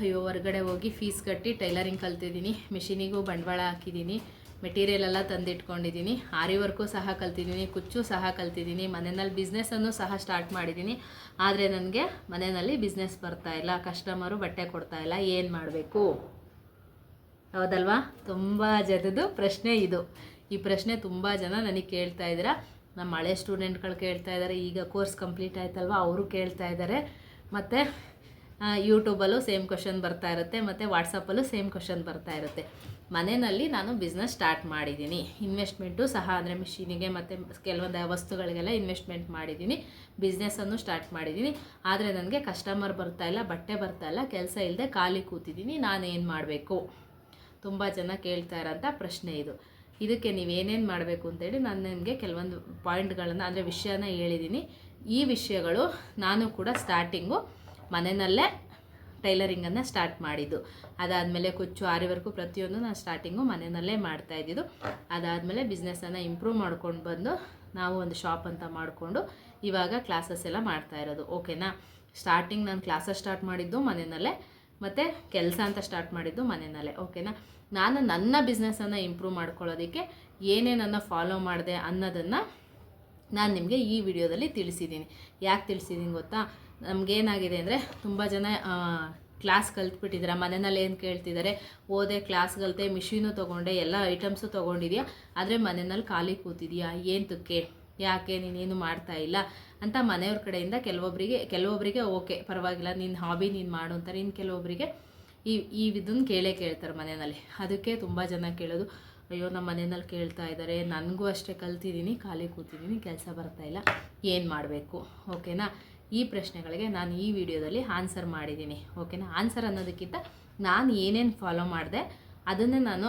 ಅಯ್ಯೋ, ಹೊರಗಡೆ ಹೋಗಿ ಫೀಸ್ ಕಟ್ಟಿ ಟೈಲರಿಂಗ್ ಕಲ್ತಿದ್ದೀನಿ. ಮಿಷಿನಿಗೂ ಬಂಡವಾಳ ಹಾಕಿದ್ದೀನಿ. ಮೆಟೀರಿಯಲ್ ಎಲ್ಲ ತಂದಿಟ್ಕೊಂಡಿದ್ದೀನಿ. ಆರಿ ವರ್ಕು ಸಹ ಕಲ್ತಿದ್ದೀನಿ. ಕುಚ್ಚು ಸಹ ಕಲ್ತಿದ್ದೀನಿ. ಮನೆಯಲ್ಲಿ ಬಿಸ್ನೆಸ್ಸನ್ನು ಸಹ ಸ್ಟಾರ್ಟ್ ಮಾಡಿದ್ದೀನಿ. ಆದರೆ ನನಗೆ ಮನೆಯಲ್ಲಿ ಬಿಸ್ನೆಸ್ ಇಲ್ಲ. ಕಸ್ಟಮರು ಬಟ್ಟೆ ಕೊಡ್ತಾ ಇಲ್ಲ. ಏನು ಮಾಡಬೇಕು? ಹೌದಲ್ವಾ? ತುಂಬ ಜನದ್ದು ಪ್ರಶ್ನೆ ಇದು. ಈ ಪ್ರಶ್ನೆ ತುಂಬ ಜನ ನನಗೆ ಕೇಳ್ತಾ ಇದ್ದೀರಾ. ನಮ್ಮ ಹಳೆ ಸ್ಟೂಡೆಂಟ್ಗಳು ಕೇಳ್ತಾ ಇದ್ದಾರೆ. ಈಗ ಕೋರ್ಸ್ ಕಂಪ್ಲೀಟ್ ಆಯ್ತಲ್ವ? ಅವರು ಕೇಳ್ತಾ ಇದ್ದಾರೆ. ಮತ್ತು ಯೂಟ್ಯೂಬಲ್ಲೂ ಸೇಮ್ ಕ್ವಶನ್ ಬರ್ತಾ ಇರುತ್ತೆ, ಮತ್ತು ವಾಟ್ಸಪ್ಪಲ್ಲೂ ಸೇಮ್ ಕ್ವಶನ್ ಬರ್ತಾ ಇರುತ್ತೆ. ಮನೆಯಲ್ಲಿ ನಾನು ಬಿಸ್ನೆಸ್ ಸ್ಟಾರ್ಟ್ ಮಾಡಿದ್ದೀನಿ. ಇನ್ವೆಸ್ಟ್ಮೆಂಟು ಸಹ ಅಂದರೆ ಮಿಷಿನಿಗೆ ಮತ್ತು ಕೆಲವೊಂದು ವಸ್ತುಗಳಿಗೆಲ್ಲ ಇನ್ವೆಸ್ಟ್ಮೆಂಟ್ ಮಾಡಿದ್ದೀನಿ. ಬಿಸ್ನೆಸ್ಸನ್ನು ಸ್ಟಾರ್ಟ್ ಮಾಡಿದ್ದೀನಿ. ಆದರೆ ನನಗೆ ಕಸ್ಟಮರ್ ಬರ್ತಾ ಇಲ್ಲ, ಬಟ್ಟೆ ಬರ್ತಾ ಇಲ್ಲ, ಕೆಲಸ ಇಲ್ಲದೆ ಖಾಲಿ ಕೂತಿದ್ದೀನಿ, ನಾನೇನು ಮಾಡಬೇಕು? ತುಂಬ ಜನ ಕೇಳ್ತಾ ಇರೋಂಥ ಪ್ರಶ್ನೆ ಇದು. ಇದಕ್ಕೆ ನೀವೇನೇನು ಮಾಡಬೇಕು ಅಂತೇಳಿ ನಾನು ನಿಮಗೆ ಕೆಲವೊಂದು ಪಾಯಿಂಟ್ಗಳನ್ನು ಅಂದರೆ ವಿಷಯನ ಹೇಳಿದ್ದೀನಿ. ಈ ವಿಷಯಗಳು ನಾನು ಕೂಡ ಸ್ಟಾರ್ಟಿಂಗು ಮನೆಯಲ್ಲೇ ಟೈಲರಿಂಗನ್ನು ಸ್ಟಾರ್ಟ್ ಮಾಡಿದ್ದು. ಅದಾದಮೇಲೆ ಕುಚ್ಚು ಆರಿವರೆಗೂ ಪ್ರತಿಯೊಂದು ನಾನು ಸ್ಟಾರ್ಟಿಂಗು ಮನೆಯಲ್ಲೇ ಮಾಡ್ತಾ ಇದ್ದಿದ್ದು. ಅದಾದಮೇಲೆ ಬಿಸ್ನೆಸ್ಸನ್ನು ಇಂಪ್ರೂವ್ ಮಾಡ್ಕೊಂಡು ಬಂದು ನಾವು ಒಂದು ಶಾಪ್ ಅಂತ ಮಾಡಿಕೊಂಡು ಇವಾಗ ಕ್ಲಾಸಸ್ ಎಲ್ಲ ಮಾಡ್ತಾ ಇರೋದು. ಓಕೆನಾ? ಸ್ಟಾರ್ಟಿಂಗ್ ನಾನು ಕ್ಲಾಸಸ್ ಸ್ಟಾರ್ಟ್ ಮಾಡಿದ್ದು ಮನೆಯಲ್ಲೇ, ಮತ್ತು ಕೆಲಸ ಅಂತ ಸ್ಟಾರ್ಟ್ ಮಾಡಿದ್ದು ಮನೆಯಲ್ಲೇ. ಓಕೆನಾ? ನಾನು ನನ್ನ ಬಿಸ್ನೆಸ್ಸನ್ನು ಇಂಪ್ರೂವ್ ಮಾಡ್ಕೊಳ್ಳೋದಕ್ಕೆ ಏನೇನನ್ನು ಫಾಲೋ ಮಾಡಿದೆ ಅನ್ನೋದನ್ನು ನಾನು ನಿಮಗೆ ಈ ವಿಡಿಯೋದಲ್ಲಿ ತಿಳಿಸಿದ್ದೀನಿ. ಯಾಕೆ ತಿಳಿಸಿದ್ದೀನಿ ಗೊತ್ತಾ? ನಮಗೇನಾಗಿದೆ ಅಂದರೆ ತುಂಬ ಜನ ಕ್ಲಾಸ್ ಕಲ್ತ್ಬಿಟ್ಟಿದ್ದೀರಾ ಮನೆಯಲ್ಲಿ ಏನು ಕೇಳ್ತಿದ್ದಾರೆ ಓದೆ ಕ್ಲಾಸ್ ಕಲಿತೆ ಮಿಷಿನು ತೊಗೊಂಡೆ, ಎಲ್ಲ ಐಟಮ್ಸು ತೊಗೊಂಡಿದ್ಯಾ? ಆದರೆ ಮನೆಯಲ್ಲಿ ಖಾಲಿ ಕೂತಿದ್ಯಾ? ಏಂತಕ್ಕೆ? ಯಾಕೆ ನೀನೇನು ಮಾಡ್ತಾ ಇಲ್ಲ? ಅಂತ ಮನೆಯವ್ರ ಕಡೆಯಿಂದ ಕೆಲವೊಬ್ಬರಿಗೆ ಕೆಲವೊಬ್ಬರಿಗೆ ಓಕೆ, ಪರವಾಗಿಲ್ಲ ನಿನ್ನ ಹಾಬಿ ನೀನು ಮಾಡು ಅಂತಾರೆ ಇನ್ನು ಕೆಲವೊಬ್ಬರಿಗೆ ಈ ಈ ಇದನ್ನು ಕೇಳೇ ಕೇಳ್ತಾರೆ ಮನೆಯಲ್ಲಿ. ಅದಕ್ಕೆ ತುಂಬ ಜನ ಕೇಳೋದು, ಅಯ್ಯೋ ನಮ್ಮ ಮನೆಯಲ್ಲಿ ಕೇಳ್ತಾ ಇದ್ದಾರೆ ನನಗೂ ಅಷ್ಟೇ ಕಲ್ತಿದ್ದೀನಿ ಖಾಲಿ ಕೂತಿದ್ದೀನಿ ಕೆಲಸ ಬರ್ತಾ ಇಲ್ಲ. ಏನು ಮಾಡಬೇಕು? ಓಕೆನಾ? ಈ ಪ್ರಶ್ನೆಗಳಿಗೆ ನಾನು ಈ ವಿಡಿಯೋದಲ್ಲಿ ಆನ್ಸರ್ ಮಾಡಿದ್ದೀನಿ ಓಕೆನಾ ಆನ್ಸರ್ ಅನ್ನೋದಕ್ಕಿಂತ ನಾನು ಏನೇನು ಫಾಲೋ ಮಾಡಿದೆ, ಅದನ್ನೇ ನಾನು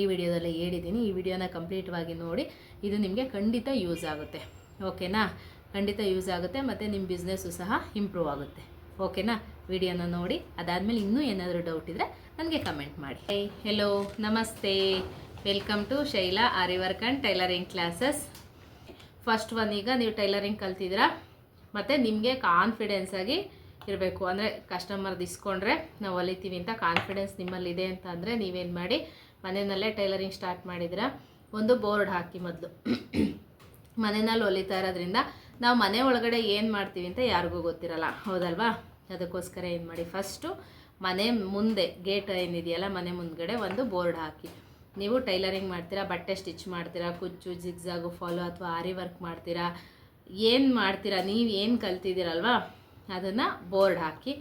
ಈ ವಿಡಿಯೋದಲ್ಲಿ ಹೇಳಿದ್ದೀನಿ. ಈ ವಿಡಿಯೋನ ಕಂಪ್ಲೀಟ್ವಾಗಿ ನೋಡಿ, ಇದು ನಿಮಗೆ ಖಂಡಿತ ಯೂಸ್ ಆಗುತ್ತೆ ಓಕೆನಾ ಖಂಡಿತ ಯೂಸ್ ಆಗುತ್ತೆ, ಮತ್ತು ನಿಮ್ಮ ಬಿಸ್ನೆಸ್ಸು ಸಹ ಇಂಪ್ರೂವ್ ಆಗುತ್ತೆ ಓಕೆನಾ ವಿಡಿಯೋನ ನೋಡಿ, ಅದಾದಮೇಲೆ ಇನ್ನೂ ಏನಾದರೂ ಡೌಟ್ ಇದ್ದರೆ ನನಗೆ ಕಮೆಂಟ್ ಮಾಡಿ. ಹೆಲೋ ನಮಸ್ತೆ. Welcome to Shaila ಆರಿವರ್ಕ್ and tailoring classes first one ಈಗ ನೀವು ಟೈಲರಿಂಗ್ ಕಲ್ತಿದ್ದೀರಾ? ಮತ್ತು ನಿಮಗೆ ಕಾನ್ಫಿಡೆನ್ಸ್ ಆಗಿ ಇರಬೇಕು. ಅಂದರೆ ಕಸ್ಟಮರ್ದು ಇಸ್ಕೊಂಡ್ರೆ ನಾವು ಹೊಲಿತೀವಿ ಅಂತ ಕಾನ್ಫಿಡೆನ್ಸ್ ನಿಮ್ಮಲ್ಲಿದೆ ಅಂತ ಅಂದರೆ ನೀವೇನು ಮಾಡಿ, ಮನೆಯಲ್ಲೇ ಟೈಲರಿಂಗ್ ಸ್ಟಾರ್ಟ್ ಮಾಡಿದ್ರೆ ಒಂದು ಬೋರ್ಡ್ ಹಾಕಿ ಮೊದಲು. ಮನೆಯಲ್ಲಿ ಹೊಲಿತಾ ಇರೋದ್ರಿಂದ ನಾವು ಮನೆ ಒಳಗಡೆ ಏನು ಮಾಡ್ತೀವಿ ಅಂತ ಯಾರಿಗೂ ಗೊತ್ತಿರಲ್ಲ. ಹೌದಲ್ವಾ? ಅದಕ್ಕೋಸ್ಕರ ಏನು ಮಾಡಿ ಫಸ್ಟು ಮನೆ ಮುಂದೆ ಗೇಟ್ ಏನಿದೆಯಲ್ಲ, ಮನೆ ಮುಂದ್ಗಡೆ ಒಂದು ಬೋರ್ಡ್ ಹಾಕಿ. ನೀವು ಟೈಲರಿಂಗ್ ಮಾಡ್ತೀರಾ, ಬಟ್ಟೆ ಸ್ಟಿಚ್ ಮಾಡ್ತೀರಾ, ಕುಚ್ಚು ಜಿಗ್ಜಾಗು ಫಾಲೋ ಅಥವಾ ಆರಿ ವರ್ಕ್ ಮಾಡ್ತೀರಾ? ಏನು ಮಾಡ್ತೀರಾ, ನೀವು ಏನು ಕಲ್ತಿದ್ದೀರಲ್ವಾ? ಅದನ್ನು ಬೋರ್ಡ್ ಹಾಕಿ,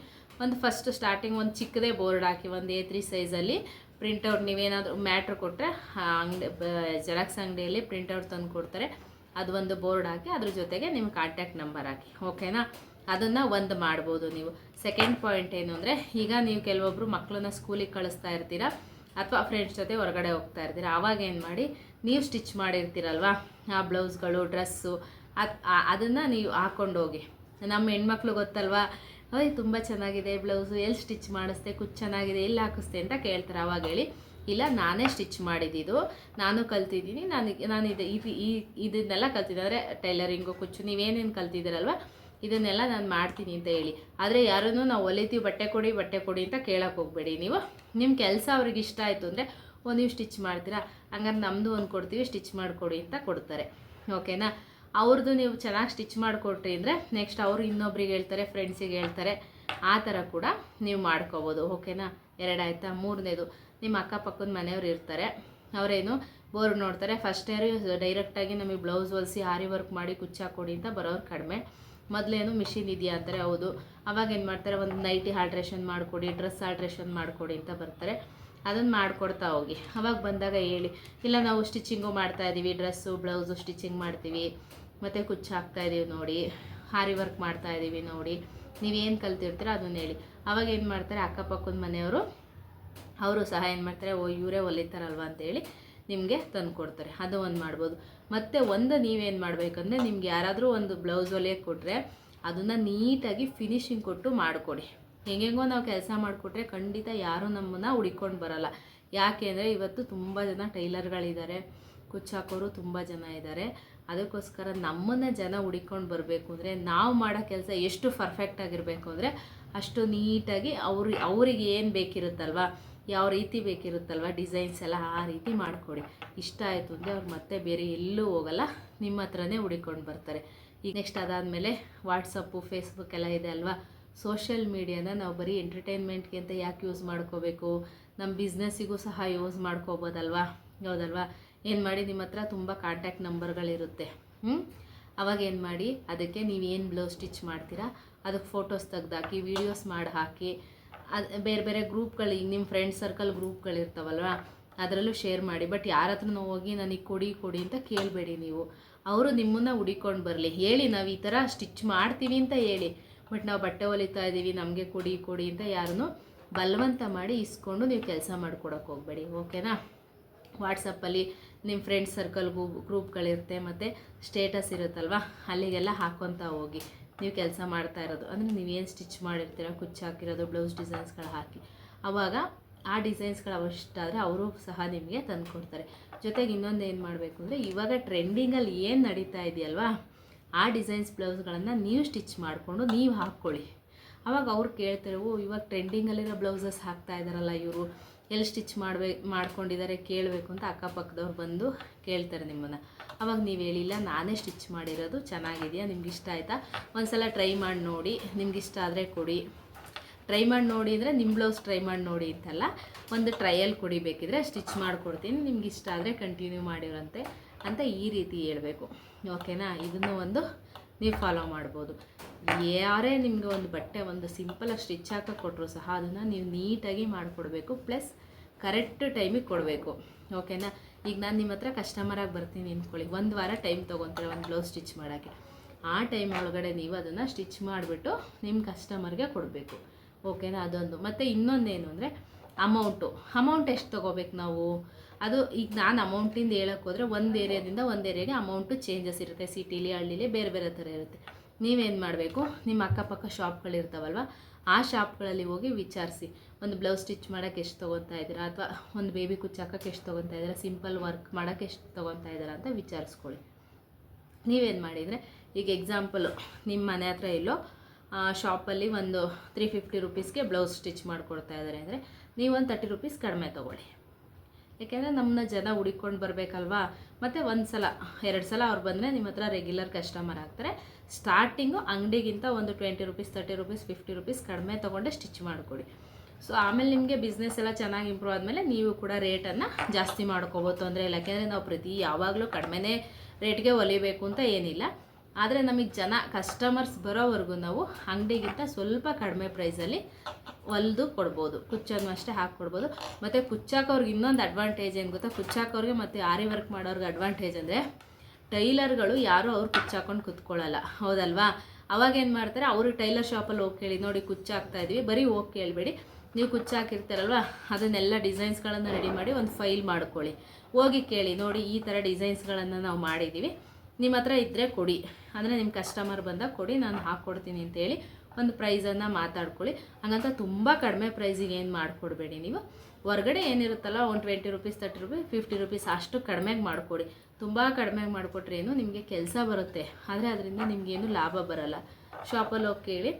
ಒಂದು ಫಸ್ಟ್ ಸ್ಟಾರ್ಟಿಂಗ್ ಒಂದು ಚಿಕ್ಕದೇ ಬೋರ್ಡ್ ಹಾಕಿ, ಒಂದು ಎ ತ್ರೀ ಸೈಜಲ್ಲಿ ಪ್ರಿಂಟೌಟ್ ನೀವೇನಾದರೂ ಮ್ಯಾಟ್ರ್ ಕೊಟ್ಟರೆ ಅಂಗಡಿ ಜೆರಾಕ್ಸ್ ಅಂಗಡಿಯಲ್ಲಿ ಪ್ರಿಂಟೌಟ್ ತಂದು ಕೊಡ್ತಾರೆ. ಅದು ಒಂದು ಬೋರ್ಡ್ ಹಾಕಿ, ಅದ್ರ ಜೊತೆಗೆ ನಿಮ್ಮ ಕಾಂಟ್ಯಾಕ್ಟ್ ನಂಬರ್ ಹಾಕಿ ಓಕೆನಾ ಅದನ್ನು ಒಂದು ಮಾಡ್ಬೋದು ನೀವು. ಸೆಕೆಂಡ್ ಪಾಯಿಂಟ್ ಏನು ಅಂದರೆ, ಈಗ ನೀವು ಕೆಲವೊಬ್ಬರು ಮಕ್ಕಳನ್ನ ಸ್ಕೂಲಿಗೆ ಕಳಿಸ್ತಾ ಇರ್ತೀರಾ, ಅಥವಾ ಫ್ರೆಂಡ್ಸ್ ಜೊತೆ ಹೊರಗಡೆ ಹೋಗ್ತಾ ಇರ್ತೀರ, ಆವಾಗ ಏನು ಮಾಡಿ, ನೀವು ಸ್ಟಿಚ್ ಮಾಡಿರ್ತೀರಲ್ವಾ? ಆ ಬ್ಲೌಸ್ಗಳು ಡ್ರೆಸ್ಸು ಅದು ಅದನ್ನು ನೀವು ಹಾಕ್ಕೊಂಡು ಹೋಗಿ. ನಮ್ಮ ಹೆಣ್ಮಕ್ಳು ಗೊತ್ತಲ್ವಾ? ಅಯ್ಯ ತುಂಬ ಚೆನ್ನಾಗಿದೆ ಬ್ಲೌಸು ಎಲ್ಲಿ ಸ್ಟಿಚ್ ಮಾಡಿಸ್ದೆ? ಕುಚ್ ಚೆನ್ನಾಗಿದೆ, ಎಲ್ಲಿ ಹಾಕಿಸ್ದೆ ಅಂತ ಕೇಳ್ತಾರೆ. ಅವಾಗ ಹೇಳಿ, ಇಲ್ಲ, ನಾನೇ ಸ್ಟಿಚ್ ಮಾಡಿದ್ದು ನಾನು ಕಲ್ತಿದ್ದೀನಿ ನಾನು ನಾನು ಇದು ಇದು, ಈ, ಇದನ್ನೆಲ್ಲ ಕಲ್ತಿದ್ದೆ ಅಂದರೆ ಟೈಲರಿಂಗು, ಕುಚ್ಚು, ನೀವೇನೇನು ಕಲ್ತಿದ್ದೀರಲ್ವ? ಇದನ್ನೆಲ್ಲ ನಾನು ಮಾಡ್ತೀನಿ ಅಂತ ಹೇಳಿ. ಆದರೆ ಯಾರನ್ನೂ ನಾವು ಹೊಲಿತೀವಿ ಬಟ್ಟೆ ಕೊಡಿ ಬಟ್ಟೆ ಕೊಡಿ ಅಂತ ಕೇಳಕ್ಕೆ ಹೋಗಬೇಡಿ ನೀವು. ನಿಮ್ಮ ಕೆಲಸ ಅವ್ರಿಗೆ ಇಷ್ಟ ಆಯಿತು ಅಂದರೆ, ಓ, ನೀವು ಸ್ಟಿಚ್ ಮಾಡ್ತೀರಾ? ಹಂಗಾರೆ ನಮ್ಮದು ಒಂದು ಕೊಡ್ತೀವಿ, ಸ್ಟಿಚ್ ಮಾಡಿಕೊಡಿ ಅಂತ ಕೊಡ್ತಾರೆ. ಓಕೆನಾ? ಅವ್ರದ್ದು ನೀವು ಚೆನ್ನಾಗಿ ಸ್ಟಿಚ್ ಮಾಡಿಕೊಟ್ರಿ ಅಂದರೆ ನೆಕ್ಸ್ಟ್ ಅವರು ಇನ್ನೊಬ್ರಿಗೆ ಹೇಳ್ತಾರೆ ಫ್ರೆಂಡ್ಸಿಗೆ ಹೇಳ್ತಾರೆ, ಆ ಥರ ಕೂಡ ನೀವು ಮಾಡ್ಕೋಬೋದು ಓಕೆನಾ ಎರಡಾಯ್ತಾ ಮೂರನೇದು. ನಿಮ್ಮ ಅಕ್ಕಪಕ್ಕದ ಮನೆಯವ್ರು ಇರ್ತಾರೆ, ಅವರೇನು ಬೋರ್ ನೋಡ್ತಾರೆ ಫಸ್ಟ್ ಇಯರ್ ಡೈರೆಕ್ಟಾಗಿ ನಮಗೆ ಬ್ಲೌಸ್ ಹೊಲಿಸಿ, ಹಾರಿ ವರ್ಕ್ ಮಾಡಿ ಕುಚ್ಚಾಕೊಡಿ ಅಂತ ಬರೋರು ಕಡಿಮೆ. ಮೊದಲೇನು ಮಿಷಿನ್ ಇದೆಯಾ ಅಂತಾರೆ, ಹೌದು. ಅವಾಗ ಏನು ಮಾಡ್ತಾರೆ, ಒಂದು ನೈಟಿ ಆಲ್ಟ್ರೇಷನ್ ಮಾಡಿಕೊಡಿ ಡ್ರೆಸ್ ಆಲ್ಟ್ರೇಷನ್ ಮಾಡಿಕೊಡಿ ಅಂತ ಬರ್ತಾರೆ. ಅದನ್ನು ಮಾಡಿಕೊಡ್ತಾ ಹೋಗಿ. ಅವಾಗ ಬಂದಾಗ ಹೇಳಿ, ಇಲ್ಲ, ನಾವು ಸ್ಟಿಚಿಂಗು ಮಾಡ್ತಾ ಇದ್ದೀವಿ ಡ್ರೆಸ್ಸು ಬ್ಲೌಸು ಸ್ಟಿಚಿಂಗ್ ಮಾಡ್ತೀವಿ. ಮತ್ತು ಕುಚ್ಚು ಹಾಕ್ತಾ ಇದ್ದೀವಿ ನೋಡಿ. ಹಾರಿ ವರ್ಕ್ ಮಾಡ್ತಾ ಇದ್ದೀವಿ ನೋಡಿ. ನೀವೇನು ಕಲ್ತಿರ್ತೀರ ಅದನ್ನ ಹೇಳಿ. ಅವಾಗ ಏನು ಮಾಡ್ತಾರೆ ಅಕ್ಕಪಕ್ಕದ ಮನೆಯವರು, ಅವರು ಸಹ ಏನು ಮಾಡ್ತಾರೆ, ಓ, ಇವರೇ ಹೊಲಿತಾರಲ್ವ ಅಂತೇಳಿ ನಿಮಗೆ ತಂದು ಕೊಡ್ತಾರೆ. ಅದು ಒಂದು ಮಾಡ್ಬೋದು. ಮತ್ತು ಒಂದು ನೀವೇನು ಮಾಡಬೇಕಂದ್ರೆ ನಿಮ್ಗೆ ಯಾರಾದರೂ ಒಂದು ಬ್ಲೌಸ್ ಹೊಲಿಯೋಕ್ಕೆ ಕೊಟ್ಟರೆ ಅದನ್ನು ನೀಟಾಗಿ ಫಿನಿಶಿಂಗ್ ಕೊಟ್ಟು ಮಾಡಿಕೊಡಿ. ಹೆಂಗೆಂಗೋ ನಾವು ಕೆಲಸ ಮಾಡಿಕೊಟ್ರೆ ಖಂಡಿತ ಯಾರೂ ನಮ್ಮನ್ನು ಹುಡಿಕೊಂಡು ಬರಲ್ಲ. ಯಾಕೆ ಅಂದರೆ ಇವತ್ತು ತುಂಬ ಜನ ಟೈಲರ್ಗಳಿದ್ದಾರೆ. ಕುಚ್ಚಾಕೋರು ತುಂಬ ಜನ ಇದ್ದಾರೆ. ಅದಕ್ಕೋಸ್ಕರ ನಮ್ಮನ್ನು ಜನ ಹುಡಿಕೊಂಡು ಬರಬೇಕು ಅಂದರೆ ನಾವು ಮಾಡೋ ಕೆಲಸ ಎಷ್ಟು ಪರ್ಫೆಕ್ಟ್ ಆಗಿರಬೇಕು ಅಂದರೆ ಅಷ್ಟು ನೀಟಾಗಿ ಅವ್ರಿಗೆ ಅವ್ರಿಗೆ ಏನು ಬೇಕಿರುತ್ತಲ್ವ? ಯಾವ ರೀತಿ ಬೇಕಿರುತ್ತಲ್ವ? ಡಿಸೈನ್ಸ್ ಎಲ್ಲ ಆ ರೀತಿ ಮಾಡಿಕೊಡಿ. ಇಷ್ಟ ಆಯಿತು ಅಂದರೆ ಅವ್ರು ಮತ್ತೆ ಬೇರೆ ಎಲ್ಲೂ ಹೋಗಲ್ಲ. ನಿಮ್ಮ ಹತ್ರನೇ ಹುಡಿಕೊಂಡು ಬರ್ತಾರೆ. ಈಗ ನೆಕ್ಸ್ಟ್ ಅದಾದಮೇಲೆ ವಾಟ್ಸಪ್ಪು ಫೇಸ್ಬುಕ್ ಎಲ್ಲ ಇದೆ ಅಲ್ವಾ? ಸೋಷಿಯಲ್ ಮೀಡಿಯಾನ ನಾವು ಬರೀ ಎಂಟರ್ಟೈನ್ಮೆಂಟ್ಗೆ ಅಂತ ಯಾಕೆ ಯೂಸ್ ಮಾಡ್ಕೋಬೇಕು? ನಮ್ಮ ಬಿಸ್ನೆಸ್ಸಿಗೂ ಸಹ ಯೂಸ್ ಮಾಡ್ಕೋಬೋದಲ್ವಾ? ಹೌದಲ್ವಾ? ಏನು ಮಾಡಿ? ನಿಮ್ಮ ಹತ್ರ ತುಂಬ ಕಾಂಟ್ಯಾಕ್ಟ್ ನಂಬರ್ಗಳಿರುತ್ತೆ ಹ್ಞೂ ಅವಾಗ ಏನು ಮಾಡಿ? ಅದಕ್ಕೆ ನೀವು ಏನು ಬ್ಲೌಸ್ ಸ್ಟಿಚ್ ಮಾಡ್ತೀರಾ? ಅದಕ್ಕೆ ಫೋಟೋಸ್ ತೆಗ್ದಾಕಿ ವೀಡಿಯೋಸ್ ಮಾಡಿ ಹಾಕಿ ಅದು ಬೇರೆ ಬೇರೆ ಗ್ರೂಪ್ಗಳು ಈಗ ನಿಮ್ಮ ಫ್ರೆಂಡ್ ಸರ್ಕಲ್ ಗ್ರೂಪ್ಗಳಿರ್ತಾವಲ್ವ ಅದರಲ್ಲೂ ಶೇರ್ ಮಾಡಿ. ಬಟ್ ಯಾರ ಹತ್ರನೂ ಹೋಗಿ ನನಗೆ ಕೊಡಿ ಕೊಡಿ ಅಂತ ಕೇಳಬೇಡಿ ನೀವು. ಅವರು ನಿಮ್ಮನ್ನು ಹುಡಿಕೊಂಡು ಬರಲಿ. ಹೇಳಿ, ನಾವು ಈ ಥರ ಸ್ಟಿಚ್ ಮಾಡ್ತೀವಿ ಅಂತ ಹೇಳಿ. ಬಟ್ ನಾವು ಬಟ್ಟೆ ಹೊಲಿತಾ ಇದ್ದೀವಿ ನಮಗೆ ಕೊಡಿ ಕೊಡಿ ಅಂತ ಯಾರನ್ನೂ ಬಲವಂತ ಮಾಡಿ ಇಸ್ಕೊಂಡು ನೀವು ಕೆಲಸ ಮಾಡ್ಕೊಡೋಕೆ ಹೋಗಬೇಡಿ. ಓಕೆನಾ ವಾಟ್ಸಪ್ಪಲ್ಲಿ ನಿಮ್ಮ ಫ್ರೆಂಡ್ಸ್ ಸರ್ಕಲ್ ಗ್ರೂಪ್ಗಳಿರುತ್ತೆ ಮತ್ತು ಸ್ಟೇಟಸ್ ಇರುತ್ತಲ್ವ? ಅಲ್ಲಿಗೆಲ್ಲ ಹಾಕ್ಕೊತಾ ಹೋಗಿ. ನೀವು ಕೆಲಸ ಮಾಡ್ತಾ ಇರೋದು. ಅಂದರೆ ನೀವೇನು ಸ್ಟಿಚ್ ಮಾಡಿರ್ತೀರ, ಕುಚ್ಚು ಹಾಕಿರೋದು ಬ್ಲೌಸ್ ಡಿಸೈನ್ಸ್ಗಳು ಹಾಕಿ. ಆವಾಗ ಆ ಡಿಸೈನ್ಸ್ಗಳು ಅವಷ್ಟಾದರೆ ಅವರು ಸಹ ನಿಮಗೆ ತಂದು ಕೊಡ್ತಾರೆ. ಜೊತೆಗೆ ಇನ್ನೊಂದು ಏನು ಮಾಡಬೇಕು ಅಂದರೆ ಇವಾಗ ಟ್ರೆಂಡಿಂಗಲ್ಲಿ ಏನು ನಡೀತಾ ಇದೆಯಲ್ವಾ? ಆ ಡಿಸೈನ್ಸ್ ಬ್ಲೌಸ್ಗಳನ್ನು ನೀವು ಸ್ಟಿಚ್ ಮಾಡಿಕೊಂಡು ನೀವು ಹಾಕ್ಕೊಳ್ಳಿ. ಅವಾಗ ಅವ್ರು ಕೇಳ್ತಾರೆ, ಓ, ಇವಾಗ ಟ್ರೆಂಡಿಂಗಲ್ಲಿರೋ ಬ್ಲೌಸಸ್ ಹಾಕ್ತಾ ಇದ್ದಾರಲ್ಲ ಇವರು, ಎಲ್ಲಿ ಸ್ಟಿಚ್ ಮಾಡ್ಬೇ, ಮಾಡ್ಕೊಂಡಿದ್ದಾರೆ ಕೇಳಬೇಕು ಅಂತ ಅಕ್ಕಪಕ್ಕದವ್ರು ಬಂದು ಕೇಳ್ತಾರೆ ನಿಮ್ಮನ್ನು. ಅವಾಗ ನೀವು ಹೇಳಿಲ್ಲ, ನಾನೇ ಸ್ಟಿಚ್ ಮಾಡಿರೋದು, ಚೆನ್ನಾಗಿದೆಯಾ, ನಿಮ್ಗೆ ಇಷ್ಟ ಆಯಿತಾ? ಒಂದ್ಸಲ ಟ್ರೈ ಮಾಡಿ ನೋಡಿ, ನಿಮ್ಗೆ ಇಷ್ಟ ಆದರೆ ಕೊಡಿ. ಟ್ರೈ ಮಾಡಿ ನೋಡಿ ಅಂದರೆ ನಿಮ್ಮ ಬ್ಲೌಸ್ ಟ್ರೈ ಮಾಡಿ ನೋಡಿ ಅಂತಲ್ಲ ಒಂದು ಟ್ರಯಲ್ ಕೊಡಿ ಬೇಕಿದ್ರೆ ಸ್ಟಿಚ್ ಮಾಡಿಕೊಡ್ತೀನಿ, ನಿಮ್ಗೆ ಇಷ್ಟ ಆದರೆ ಕಂಟಿನ್ಯೂ ಮಾಡಿರಂತೆ ಅಂತ ಈ ರೀತಿ ಹೇಳಬೇಕು. ಓಕೆನಾ ಇದನ್ನು ಒಂದು ನೀವು ಫಾಲೋ ಮಾಡ್ಬೋದು. ಯಾರೇ ನಿಮಗೆ ಒಂದು ಬಟ್ಟೆ ಒಂದು ಸಿಂಪಲಾಗಿ ಸ್ಟಿಚ್ ಹಾಕಕ್ಕೆ ಕೊಟ್ಟರು ಸಹ ಅದನ್ನು ನೀವು ನೀಟಾಗಿ ಮಾಡಿಕೊಡ್ಬೇಕು. ಪ್ಲಸ್ ಕರೆಕ್ಟ್ ಟೈಮಿಗೆ ಕೊಡಬೇಕು. ಓಕೆನಾ ಈಗ ನಾನು ನಿಮ್ಮ ಹತ್ರ ಕಸ್ಟಮರಾಗಿ ಬರ್ತೀನಿ ಅಂದ್ಕೊಳ್ಳಿ ಒಂದು ವಾರ ಟೈಮ್ ತೊಗೊತಾರೆ ಒಂದು ಬ್ಲೌಸ್ ಸ್ಟಿಚ್ ಮಾಡೋಕ್ಕೆ. ಆ ಟೈಮ್ ಒಳಗಡೆ ನೀವು ಅದನ್ನು ಸ್ಟಿಚ್ ಮಾಡಿಬಿಟ್ಟು ನಿಮ್ಮ ಕಸ್ಟಮರ್ಗೆ ಕೊಡಬೇಕು. ಓಕೆನಾ ಅದೊಂದು. ಮತ್ತು ಇನ್ನೊಂದೇನು ಅಂದರೆ ಅಮೌಂಟು ಅಮೌಂಟ್ ಎಷ್ಟು ತೊಗೋಬೇಕು ನಾವು? ಅದು ಈಗ ನಾನು ಅಮೌಂಟಿಂದ ಹೇಳಕ್ಕೆ ಹೋದರೆ ಒಂದು ಏರಿಯಾದಿಂದ ಒಂದು ಏರಿಯಾಗೆ ಅಮೌಂಟು ಚೇಂಜಸ್ ಇರುತ್ತೆ ಸಿಟಿಲಿ ಹಳ್ಳಿಲಿ ಬೇರೆ ಬೇರೆ ಥರ ಇರುತ್ತೆ. ನೀವೇನು ಮಾಡಬೇಕು, ನಿಮ್ಮ ಅಕ್ಕಪಕ್ಕ ಶಾಪ್ಗಳಿರ್ತಾವಲ್ವ ಆ ಶಾಪ್ಗಳಲ್ಲಿ ಹೋಗಿ ವಿಚಾರಿಸಿ. ಒಂದು ಬ್ಲೌಸ್ ಸ್ಟಿಚ್ ಮಾಡೋಕ್ಕೆ ಎಷ್ಟು ತೊಗೊತಾ ಇದ್ದೀರಾ ಅಥವಾ ಒಂದು ಬೇಬಿ ಕುಚ್ಚಾಕಕ್ಕೆ ಎಷ್ಟು ತೊಗೊತಾ ಇದ್ದೀರಾ ಸಿಂಪಲ್ ವರ್ಕ್ ಮಾಡೋಕ್ಕೆ ಎಷ್ಟು ತೊಗೊತಾ ಇದ್ದೀರಾ ಅಂತ ವಿಚಾರಿಸ್ಕೊಳ್ಳಿ. ನೀವೇನು ಮಾಡಿದರೆ, ಈಗ ಎಕ್ಸಾಂಪಲು ನಿಮ್ಮ ಮನೆ ಹತ್ರ ಇಲ್ಲೋ ಶಾಪಲ್ಲಿ ಒಂದು ತ್ರೀ ಫಿಫ್ಟಿ ರುಪೀಸ್ಗೆ ಬ್ಲೌಸ್ ಸ್ಟಿಚ್ ಮಾಡಿಕೊಡ್ತಾ ಇದ್ದಾರೆ ಅಂದರೆ ನೀವು ಒಂದು ತರ್ಟಿ ರುಪೀಸ್ ಕಡಿಮೆ ತೊಗೊಳ್ಳಿ. ಯಾಕೆಂದರೆ ನಮ್ಮನ್ನ ಜನ ಹುಡಿಕೊಂಡು ಬರಬೇಕಲ್ವಾ? ಮತ್ತು ಒಂದು ಸಲ ಎರಡು ಸಲ ಅವ್ರು ಬಂದರೆ ನಿಮ್ಮ ಹತ್ರ ರೆಗ್ಯುಲರ್ ಕಸ್ಟಮರ್ ಆಗ್ತಾರೆ. ಸ್ಟಾರ್ಟಿಂಗು ಅಂಗಡಿಗಿಂತ ಒಂದು twenty rupees thirty rupees fifty rupees ಕಡಿಮೆ ತೊಗೊಂಡೆ ಸ್ಟಿಚ್ ಮಾಡಿಕೊಡಿ. ಸೊ ಆಮೇಲೆ ನಿಮಗೆ ಬಿಸ್ನೆಸ್ ಎಲ್ಲ ಚೆನ್ನಾಗಿ ಇಂಪ್ರೂವ್ ಆದಮೇಲೆ ನೀವು ಕೂಡ ರೇಟನ್ನು ಜಾಸ್ತಿ ಮಾಡ್ಕೋಬೋದು ತೊಂದರೆ ಇಲ್ಲ. ಯಾಕೆಂದರೆ ನಾವು ಪ್ರತಿ ಯಾವಾಗಲೂ ಕಡಿಮೆನೇ ರೇಟ್ಗೆ ಹೊಲಿಬೇಕು ಅಂತ ಏನಿಲ್ಲ. ಆದರೆ ನಮಗೆ ಜನ ಕಸ್ಟಮರ್ಸ್ ಬರೋವರೆಗೂ ನಾವು ಅಂಗಡಿಗಿಂತ ಸ್ವಲ್ಪ ಕಡಿಮೆ ಪ್ರೈಸಲ್ಲಿ ಹೊಲಿದು ಕೊಡ್ಬೋದು. ಕುಚ್ಚನ್ನು ಅಷ್ಟೇ ಹಾಕ್ಕೊಡ್ಬೋದು. ಮತ್ತು ಕುಚ್ಚಾಕೋರ್ಗೆ ಇನ್ನೊಂದು ಅಡ್ವಾಂಟೇಜ್ ಏನು ಗೊತ್ತಾ? ಕುಚ್ಚಾಕೋರ್ಗೆ ಮತ್ತು ಆರಿ ವರ್ಕ್ ಮಾಡೋರ್ಗೆ ಅಡ್ವಾಂಟೇಜ್ ಅಂದರೆ ಟೈಲರ್ಗಳು ಯಾರೂ ಅವ್ರು ಕುಚ್ಚಾಕೊಂಡು ಕುತ್ಕೊಳ್ಳಲ್ಲ ಹೌದಲ್ವಾ? ಅವಾಗ ಏನು ಮಾಡ್ತಾರೆ? ಅವರು ಟೈಲರ್ ಶಾಪಲ್ಲಿ ಹೋಗಿ ಕೇಳಿ, ನೋಡಿ ಕುಚ್ಚಾಕ್ತಾ ಇದೀವಿ, ಬರೀ ಹೋಗಿ ಕೇಳಬೇಡಿ. ನೀವು ಕುಚ್ಚಾಕಿರ್ತಾರಲ್ವ? ಅದನ್ನೆಲ್ಲ ಡಿಸೈನ್ಸ್ಗಳನ್ನು ರೆಡಿ ಮಾಡಿ ಒಂದು ಫೈಲ್ ಮಾಡ್ಕೊಳ್ಳಿ. ಹೋಗಿ ಕೇಳಿ, ನೋಡಿ ಈ ಥರ ಡಿಸೈನ್ಸ್ಗಳನ್ನು ನಾವು ಮಾಡಿದ್ದೀವಿ ನಿಮ್ಮ ಹತ್ರ ಇದ್ದರೆ ಕೊಡಿ. ಅಂದರೆ ನಿಮ್ಮ ಕಸ್ಟಮರ್ ಬಂದಾಗ ಕೊಡಿ, ನಾನು ಹಾಕ್ಕೊಡ್ತೀನಿ ಅಂತೇಳಿ ಒಂದು ಪ್ರೈಸನ್ನು ಮಾತಾಡ್ಕೊಳ್ಳಿ. ಹಾಗಂತ ತುಂಬ ಕಡಿಮೆ ಪ್ರೈಸಿಗೆ ಏನು ಮಾಡಿಕೊಡ್ಬೇಡಿ ನೀವು. ಹೊರಗಡೆ ಏನಿರುತ್ತಲ್ಲ, ಒಂದು twenty rupees thirty rupees fifty rupees ಅಷ್ಟು ಕಡಿಮೆಗೆ ಮಾಡಿಕೊಡಿ. ತುಂಬ ಕಡಿಮೆ ಮಾಡಿಕೊಟ್ರೆ ಏನು ನಿಮಗೆ ಕೆಲಸ ಬರುತ್ತೆ. ಆದರೆ ಅದರಿಂದ ನಿಮಗೇನು ಲಾಭ ಬರಲ್ಲ. ಶಾಪಲ್ಲಿ ಹೋಗಿ ಕೇಳಿ,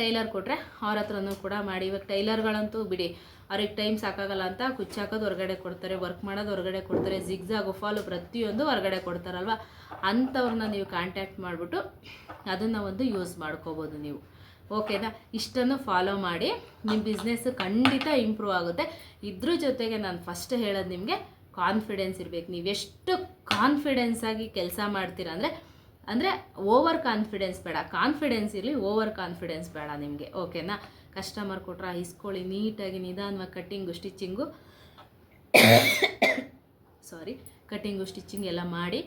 ಟೈಲರ್ ಕೊಟ್ಟರೆ ಅವ್ರ ಹತ್ರನೂ ಕೂಡ ಮಾಡಿ. ಇವಾಗ ಟೈಲರ್ಗಳಂತೂ ಬಿಡಿ ಅವ್ರಿಗೆ ಟೈಮ್ ಸಾಕಾಗಲ್ಲ ಅಂತ ಕುಚ್ಚಾಕೋದು ಹೊರಗಡೆ ಕೊಡ್ತಾರೆ ವರ್ಕ್ ಮಾಡೋದು ಹೊರಗಡೆ ಕೊಡ್ತಾರೆ ಜಿಗ್ಜಾಗು ಫಾಲು ಪ್ರತಿಯೊಂದು ಹೊರಗಡೆ ಕೊಡ್ತಾರಲ್ವ? ಅಂಥವ್ರನ್ನ ನೀವು ಕಾಂಟ್ಯಾಕ್ಟ್ ಮಾಡಿಬಿಟ್ಟು ಅದನ್ನು ಒಂದು ಯೂಸ್ ಮಾಡ್ಕೋಬೋದು ನೀವು. ಓಕೆನಾ ಇಷ್ಟನ್ನು ಫಾಲೋ ಮಾಡಿ ನಿಮ್ಮ ಬಿಸ್ನೆಸ್ ಖಂಡಿತ ಇಂಪ್ರೂವ್ ಆಗುತ್ತೆ. ಇದ್ರ ಜೊತೆಗೆ ನಾನು ಫಸ್ಟ್ ಹೇಳೋದು ನಿಮಗೆ ಕಾನ್ಫಿಡೆನ್ಸ್ ಇರಬೇಕು. ನೀವೆಷ್ಟು ಕಾನ್ಫಿಡೆನ್ಸ್ ಆಗಿ ಕೆಲಸ ಮಾಡ್ತೀರಾ ಅಂದರೆ ಅಂದರೆ ಓವರ್ ಕಾನ್ಫಿಡೆನ್ಸ್ ಬೇಡ. ಕಾನ್ಫಿಡೆನ್ಸ್ ಇರಲಿ ಓವರ್ ಕಾನ್ಫಿಡೆನ್ಸ್ ಬೇಡ ನಿಮಗೆ. ಓಕೆನಾ ಕಸ್ಟಮರ್ ಕೊಟ್ರೆ ಇಸ್ಕೊಳ್ಳಿ, ನೀಟಾಗಿ ನಿಧಾನವಾಗಿ cutting, stitching. Sari cutting, stitching ಎಲ್ಲ ಮಾಡಿ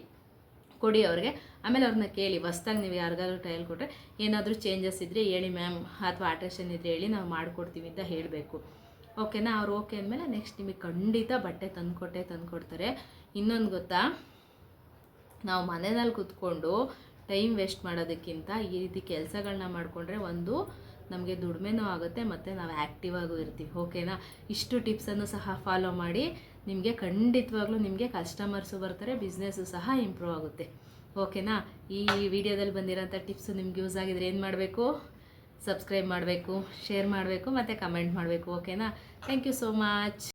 ಕೊಡಿ ಅವ್ರಿಗೆ. ಆಮೇಲೆ ಅವ್ರನ್ನ ಕೇಳಿ, ಹೊಸ್ದಾಗಿ ನೀವು ಯಾರಿಗಾದ್ರೂ ಟೈಲ್ ಕೊಟ್ಟರೆ ಏನಾದರೂ ಚೇಂಜಸ್ ಇದ್ದರೆ ಹೇಳಿ ಮ್ಯಾಮ್ ಅಥವಾ ಆಟ್ರೇಷನ್ ಇದ್ದರೆ ಹೇಳಿ ನಾವು ಮಾಡಿಕೊಡ್ತೀವಿ ಅಂತ ಹೇಳಬೇಕು. ಓಕೆನಾ ಅವ್ರು ಓಕೆ ಅಂದಮೇಲೆ ನೆಕ್ಸ್ಟ್ ನಿಮಗೆ ಖಂಡಿತ ಬಟ್ಟೆ ತಂದುಕೊಟ್ಟೆ ತಂದುಕೊಡ್ತಾರೆ ಇನ್ನೊಂದು ಗೊತ್ತಾ? ನಾವು ಮನೆಯಲ್ಲಿ ಕೂತ್ಕೊಂಡು ಟೈಮ್ ವೇಸ್ಟ್ ಮಾಡೋದಕ್ಕಿಂತ ಈ ರೀತಿ ಕೆಲಸಗಳನ್ನ ಮಾಡಿಕೊಂಡ್ರೆ ಒಂದು ನಮಗೆ ದುಡಿಮೆನೂ ಆಗುತ್ತೆ, ಮತ್ತು ನಾವು ಆ್ಯಕ್ಟಿವ್ ಆಗು ಇರ್ತೀವಿ ಓಕೆನಾ ಇಷ್ಟು ಟಿಪ್ಸನ್ನು ಸಹ ಫಾಲೋ ಮಾಡಿ, ನಿಮಗೆ ಖಂಡಿತವಾಗ್ಲೂ ನಿಮಗೆ ಕಸ್ಟಮರ್ಸು ಬರ್ತಾರೆ ಬಿಸ್ನೆಸ್ಸು ಸಹ ಇಂಪ್ರೂವ್ ಆಗುತ್ತೆ. ಓಕೆನಾ ಈ ವಿಡಿಯೋದಲ್ಲಿ ಬಂದಿರೋಂಥ ಟಿಪ್ಸು ನಿಮ್ಗೆ ಯೂಸ್ ಆಗಿದ್ರೆ ಏನು ಮಾಡಬೇಕು? ಸಬ್ಸ್ಕ್ರೈಬ್ ಮಾಡಬೇಕು ಶೇರ್ ಮಾಡಬೇಕು, ಮತ್ತು ಕಮೆಂಟ್ ಮಾಡಬೇಕು ಓಕೆನಾ ಥ್ಯಾಂಕ್ ಯು ಸೋ ಮಚ್